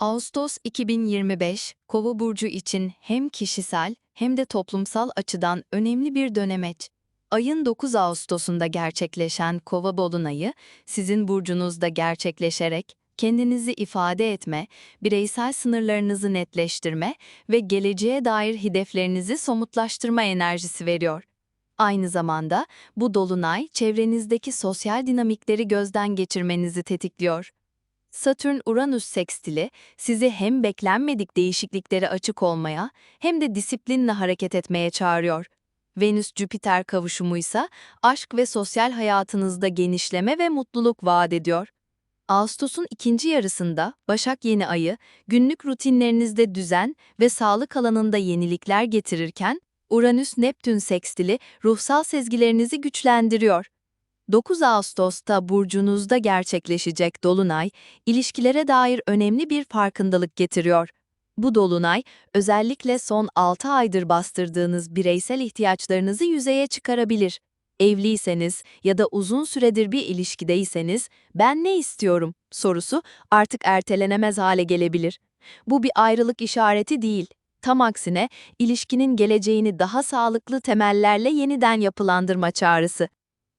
Ağustos 2025, Kova burcu için hem kişisel hem de toplumsal açıdan önemli bir dönemeç. Ayın 9 Ağustos'unda gerçekleşen Kova dolunayı, sizin burcunuzda gerçekleşerek kendinizi ifade etme, bireysel sınırlarınızı netleştirme ve geleceğe dair hedeflerinizi somutlaştırma enerjisi veriyor. Aynı zamanda bu dolunay çevrenizdeki sosyal dinamikleri gözden geçirmenizi tetikliyor. Satürn-Uranüs sekstili sizi hem beklenmedik değişikliklere açık olmaya hem de disiplinle hareket etmeye çağırıyor. Venüs-Jüpiter kavuşumu ise aşk ve sosyal hayatınızda genişleme ve mutluluk vaat ediyor. Ağustos'un ikinci yarısında Başak yeni ayı, günlük rutinlerinizde düzen ve sağlık alanında yenilikler getirirken, Uranüs-Neptün sekstili ruhsal sezgilerinizi güçlendiriyor. 9 Ağustos'ta burcunuzda gerçekleşecek dolunay, ilişkilere dair önemli bir farkındalık getiriyor. Bu dolunay, özellikle son 6 aydır bastırdığınız bireysel ihtiyaçlarınızı yüzeye çıkarabilir. Evliyseniz ya da uzun süredir bir ilişkideyseniz, ben ne istiyorum sorusu artık ertelenemez hale gelebilir. Bu bir ayrılık işareti değil. Tam aksine, ilişkinin geleceğini daha sağlıklı temellerle yeniden yapılandırma çağrısı.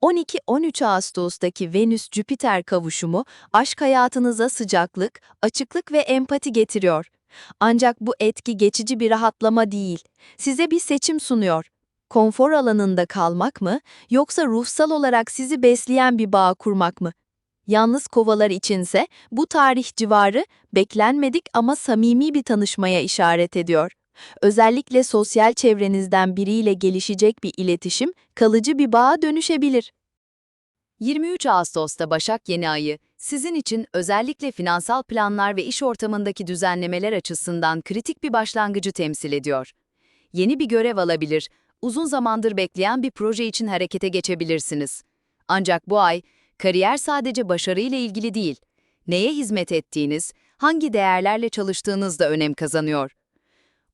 12-13 Ağustos'taki Venüs-Jüpiter kavuşumu aşk hayatınıza sıcaklık, açıklık ve empati getiriyor. Ancak bu etki geçici bir rahatlama değil, size bir seçim sunuyor. Konfor alanında kalmak mı, yoksa ruhsal olarak sizi besleyen bir bağ kurmak mı? Yalnız kovalar içinse bu tarih civarı beklenmedik ama samimi bir tanışmaya işaret ediyor. Özellikle sosyal çevrenizden biriyle gelişecek bir iletişim kalıcı bir bağa dönüşebilir. 23 Ağustos'ta Başak Yeni Ayı, sizin için özellikle finansal planlar ve iş ortamındaki düzenlemeler açısından kritik bir başlangıcı temsil ediyor. Yeni bir görev alabilir, uzun zamandır bekleyen bir proje için harekete geçebilirsiniz. Ancak bu ay, kariyer sadece başarıyla ilgili değil, neye hizmet ettiğiniz, hangi değerlerle çalıştığınız da önem kazanıyor.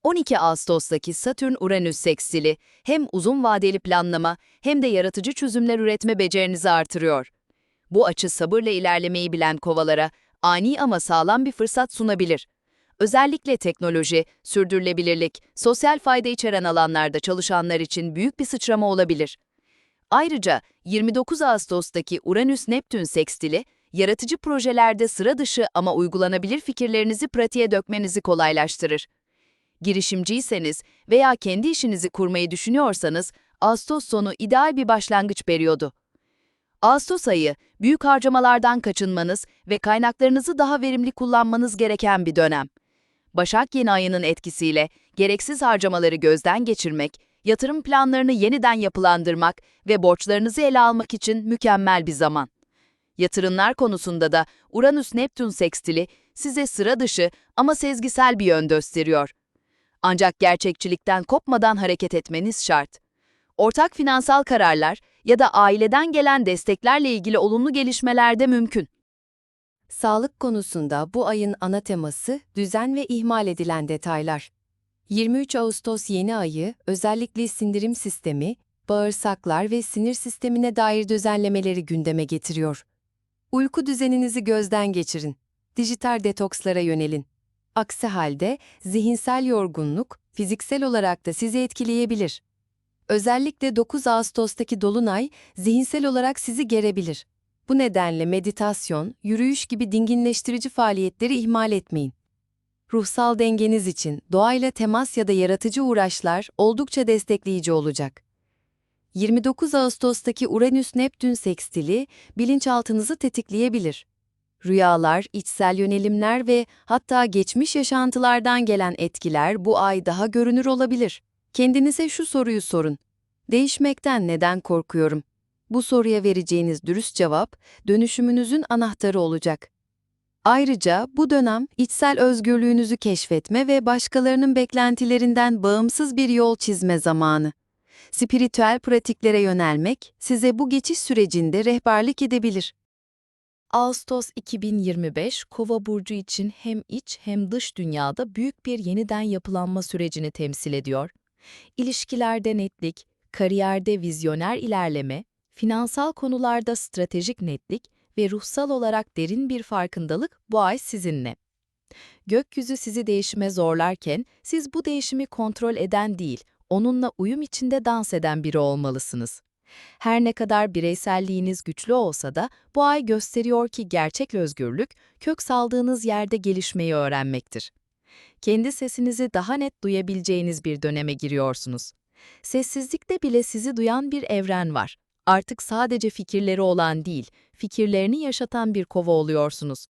12 Ağustos'taki Satürn-Uranüs seksili hem uzun vadeli planlama hem de yaratıcı çözümler üretme becerinizi artırıyor. Bu açı sabırla ilerlemeyi bilen kovalara ani ama sağlam bir fırsat sunabilir. Özellikle teknoloji, sürdürülebilirlik, sosyal fayda içeren alanlarda çalışanlar için büyük bir sıçrama olabilir. Ayrıca 29 Ağustos'taki Uranüs-Neptün sekstili, yaratıcı projelerde sıra dışı ama uygulanabilir fikirlerinizi pratiğe dökmenizi kolaylaştırır. Girişimciyseniz veya kendi işinizi kurmayı düşünüyorsanız, Ağustos sonu ideal bir başlangıç periyodu. Ağustos ayı, büyük harcamalardan kaçınmanız ve kaynaklarınızı daha verimli kullanmanız gereken bir dönem. Başak yeni ayının etkisiyle gereksiz harcamaları gözden geçirmek, yatırım planlarını yeniden yapılandırmak ve borçlarınızı ele almak için mükemmel bir zaman. Yatırımlar konusunda da Uranüs-Neptün sekstili size sıra dışı ama sezgisel bir yön gösteriyor. Ancak gerçekçilikten kopmadan hareket etmeniz şart. Ortak finansal kararlar ya da aileden gelen desteklerle ilgili olumlu gelişmeler de mümkün. Sağlık konusunda bu ayın ana teması düzen ve ihmal edilen detaylar. 23 Ağustos yeni ayı özellikle sindirim sistemi, bağırsaklar ve sinir sistemine dair düzenlemeleri gündeme getiriyor. Uyku düzeninizi gözden geçirin. Dijital detokslara yönelin. Aksi halde zihinsel yorgunluk fiziksel olarak da sizi etkileyebilir. Özellikle 9 Ağustos'taki dolunay zihinsel olarak sizi gerebilir. Bu nedenle meditasyon, yürüyüş gibi dinginleştirici faaliyetleri ihmal etmeyin. Ruhsal dengeniz için doğayla temas ya da yaratıcı uğraşlar oldukça destekleyici olacak. 29 Ağustos'taki Uranüs-Neptün sekstili bilinçaltınızı tetikleyebilir. Rüyalar, içsel yönelimler ve hatta geçmiş yaşantılardan gelen etkiler bu ay daha görünür olabilir. Kendinize şu soruyu sorun. Değişmekten neden korkuyorum? Bu soruya vereceğiniz dürüst cevap, dönüşümünüzün anahtarı olacak. Ayrıca bu dönem içsel özgürlüğünüzü keşfetme ve başkalarının beklentilerinden bağımsız bir yol çizme zamanı. Spiritüel pratiklere yönelmek size bu geçiş sürecinde rehberlik edebilir. Ağustos 2025, Kova burcu için hem iç hem dış dünyada büyük bir yeniden yapılanma sürecini temsil ediyor. İlişkilerde netlik, kariyerde vizyoner ilerleme, finansal konularda stratejik netlik ve ruhsal olarak derin bir farkındalık bu ay sizinle. Gökyüzü sizi değişime zorlarken, siz bu değişimi kontrol eden değil, onunla uyum içinde dans eden biri olmalısınız. Her ne kadar bireyselliğiniz güçlü olsa da, bu ay gösteriyor ki gerçek özgürlük, kök saldığınız yerde gelişmeyi öğrenmektir. Kendi sesinizi daha net duyabileceğiniz bir döneme giriyorsunuz. Sessizlikte bile sizi duyan bir evren var. Artık sadece fikirleri olan değil, fikirlerini yaşatan bir kova oluyorsunuz.